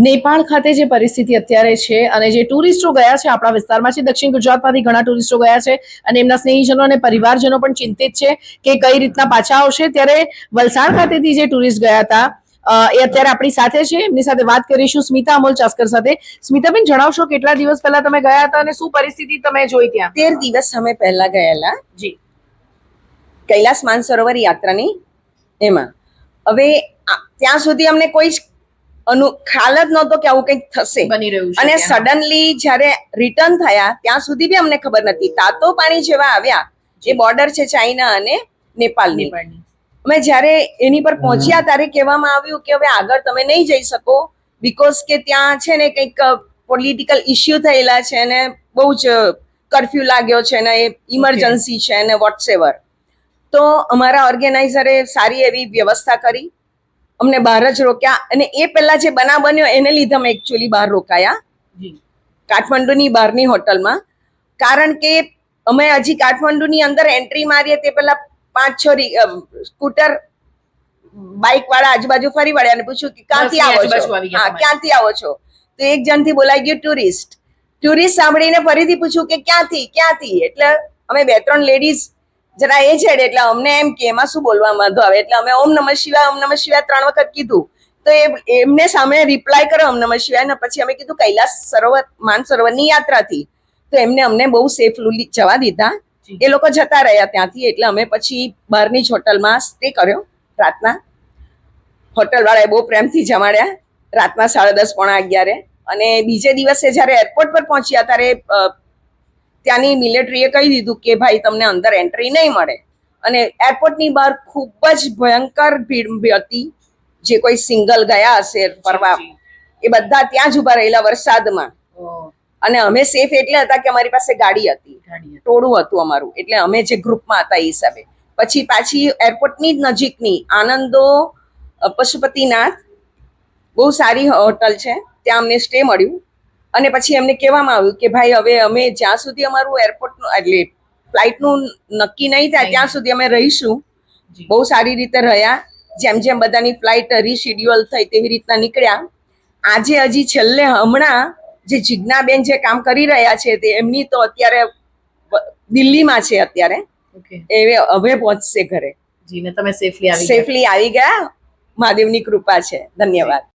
નેપાળ ખાતે જે પરિસ્થિતિ અત્યારે છે અને જે ટુરિસ્ટો ગયા છે આપણા વિસ્તારમાં છે દક્ષિણ ગુજરાતમાંથી ઘણા ટુરિસ્ટો ગયા છે અને એમના સ્નેહીજનો અને પરિવારજનો પણ ચિંતિત છે કે કઈ રીતના પાછા આવશે. ત્યારે વલસાડ ખાતેથી જે ટુરિસ્ટ ગયા હતા એ અત્યારે આપણી સાથે છે. એમની સાથે વાત કરીશું સ્મિતા અમોલ ચાસ્કર સાથે. સ્મિતાબેન જણાવશો કેટલા દિવસ પહેલા તમે ગયા હતા અને શું પરિસ્થિતિ તમે જોઈ ત્યાં? તેર દિવસ અમે પહેલા ગયેલા. જી. કૈલાસ માનસરોવર યાત્રાની એમાં. હવે ત્યાં સુધી અમને કોઈ જ અનુ ખ્યાલ જ નહોતો કે આવું કંઈક થશે. બની રહ્યું અને સડનલી જ્યારે રિટર્ન થયા ત્યાં સુધી બી અમને ખબર નથી તાતો પાણી જેવા આવ્યા જે બોર્ડર છે ચાઇના અને નેપાળની. અમે જ્યારે એની પર પહોંચ્યા ત્યારે કહેવામાં આવ્યું કે હવે આગળ તમે નહીં જઈ શકો બીકોઝ કે ત્યાં છે ને કંઈક પોલિટિકલ ઇસ્યુ થયેલા છે ને બહુ જ કરફ્યુ લાગ્યો છે ને ઇમરજન્સી છે ને વોટ્સએવર તો અમારા ઓર્ગેનાઇઝરે સારી એવી વ્યવસ્થા કરી. અમને બહાર જ રોક્યા અને એ પહેલા જે બનાવ બન્યો એને લીધે અમે એકચ્યુઅલી બહાર રોકાયા. કાઠમંડુની બહારની હોટલમાં. કારણ કે અમે હજી કાઠમંડુની અંદર એન્ટ્રી મારીએ તે પહેલા પાંચ છ સ્કૂટર બાઇક વાળા આજુબાજુ ફરી વળ્યા અને પૂછ્યું કે ક્યાંથી આવો છો? હા. ક્યાંથી આવો છો? તો એક જણથી બોલાઈ ગયું ટુરિસ્ટ ટુરિસ્ટ સાંભળીને ફરીથી પૂછ્યું કે ક્યાંથી ક્યાંથી? એટલે અમે બે ત્રણ લેડીઝ જરા એ છેડે એટલે અમને એમ કે એમાં શું બોલવા માંધો આવે? એટલે અમે ઓમ નમઃ શિવાય ઓમ નમઃ શિવાય ત્રણ વખત કીધું. તો એ એમને સામે રિપ્લાય કર્યો ઓમ નમઃ શિવાય ને પછી અમે કીધું કૈલાસ સરોવર માન સરોવરની યાત્રાથી તો એમને અમને બહુ સેફલી જવા દીધા. એ લોકો જતા રહ્યા ત્યાંથી એટલે અમે પછી બહારની જ હોટલમાં સ્ટે કર્યો રાતના. હોટલ વાળાએ બહુ પ્રેમથી જમાડ્યા. રાતના સાડા દસ પોણા અગિયારે. અને બીજે દિવસે જ્યારે એરપોર્ટ પર પહોંચ્યા ત્યારે ત્યાંની મિલિટરીએ કહી દીધું કે ભાઈ તમને અંદર એન્ટ્રી નહીં મળે. અને એરપોર્ટની બહાર ખૂબ જ ભયંકર ભીડ હતી. જે કોઈ સિંગલ ગયા હશે ફરવા. એ બધા ત્યાં જ ઊભા રહેલા વરસાદમાં. અને અમે સેફ એટલે હતા કે અમારી પાસે ગાડી હતી. ટોળું હતું અમારું. એટલે અમે જે ગ્રુપમાં હતા એ હિસાબે. પછી પાછી એરપોર્ટની જ નજીકની આનંદો પશુપતિનાથ બહુ સારી હોટલ છે. ત્યાં અમને સ્ટે મળ્યું. અને પછી એમને કહેવામાં આવ્યું કે ભાઈ હવે અમે જ્યાં સુધી અમારું એરપોર્ટનું એટલે ફ્લાઇટનું નક્કી નહીં થાય ત્યાં સુધી અમે રહીશું. બહુ સારી રીતે રહ્યા. જેમ જેમ બધાની ફ્લાઇટ રીશેડ્યુઅલ થઈ તેવી રીતના નીકળ્યા. આજે હજી છેલ્લે હમણાં જે જિજ્ઞાબેન જે કામ કરી રહ્યા છે તે એમની તો અત્યારે દિલ્હીમાં છે અત્યારે. એવે એ હવે પહોંચશે ઘરે. જીને તમે સેફલી સેફલી આવી ગયા. મહાદેવની કૃપા છે. ધન્યવાદ.